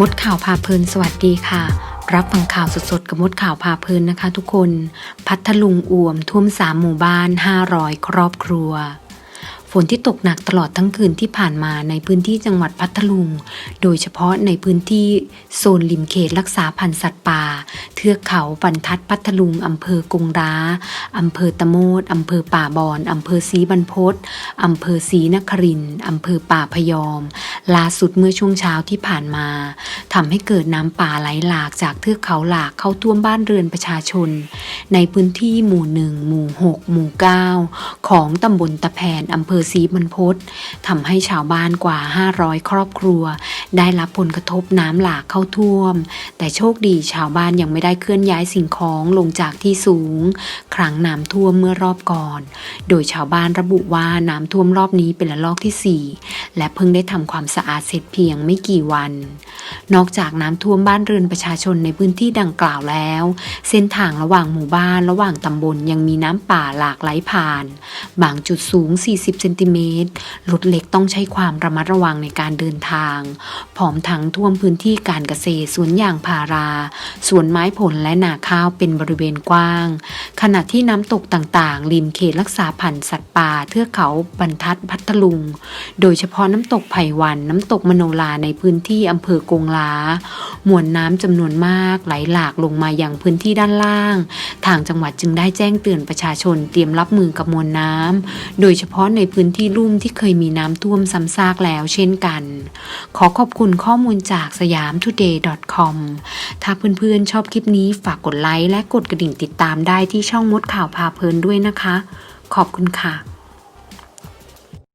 มดข่าวพาเพลินสวัสดีค่ะ รับฟังข่าวสดๆ กับมดข่าวพาเพลินนะคะทุกคน พัทลุงอ่วมท่วมสามหมู่บ้าน 500 ครอบครัว ฝนที่ตกหนักตลอดทั้งคืนที่ผ่านมาในพื้นที่จังหวัดพัทลุง โดยเฉพาะในพื้นที่โซนริมเขตรักษาพันธุ์สัตว์ป่า เทือกเขาบรรทัดพัทลุงอำเภอกงร้าอำเภอตะโมดอำเภอป่าบอนอำเภอศรีบรรพตอำเภอศรีนครินอำเภอป่าพยอม ล่าสุดเมื่อช่วงเช้าที่ผ่านมาทำให้เกิดน้ำป่าไหลหลากจากเทือกเขาหลากเข้าท่วมบ้านเรือนประชาชน ในพื้นที่หมู่หนึ่งหมู่หกหมู่เก้าของตำบลตะแพนอำเภอศรีบรรพตทำให้ชาวบ้านกว่า 500 ครอบครัว ได้รับผลกระทบน้ำหลากเข้าท่วม แต่โชคดีชาวบ้านยังไม่ได้เคลื่อนย้ายสิ่งของลงจากที่สูง ครั้งน้ำท่วมเมื่อรอบก่อน โดยชาวบ้านระบุว่าน้ำท่วมรอบนี้เป็นระลอกที่ 4 และเพิ่งได้ทำความสะอาดเสร็จเพียงไม่กี่วัน นอกจากน้ำท่วมบ้านเรือนประชาชนในพื้นที่ดังกล่าวแล้ว เส้นทางระหว่างหมู่บ้านระหว่างตำบลยังมีน้ำป่าหลากไหลผ่าน บางจุดสูง 40 เซนติเมตรรถเล็กต้องใช้ความระมัดระวังในการเดินทาง พร้อมทั้งท่วมพื้นที่การเกษตรสวนยางพารา สวนไม้ผลและนาข้าวเป็นบริเวณกว้าง ขณะที่น้ำตกต่างๆริมเขตรักษาพันธุ์สัตว์ป่าเทือกเขาบรรทัดพัทลุง โดยเฉพาะน้ำตกไผ่วันน้ำตกมโนลาในพื้นที่อำเภอกงลามวลน้ำจำนวนมากไหลหลากลงมาอยังพื้นที่ด้านล่าง ทางจังหวัดจึงได้แจ้งเตือนประชาชนเตรียมรับมือกับมวลน้ำโดยเฉพาะในพื้นที่ลุ่มที่เคยมีน้ำท่วมซ้ำซากแล้วเช่นกัน ขอขอบคุณข้อมูลจากสยาม today com ถ้าเพื่อนๆชอบคลิปนี้ฝากกดไลค์และกดกระดิ่งติดตามได้ที่ช่องมดข่าวพาเพลินด้วยนะคะ ขอบคุณค่ะ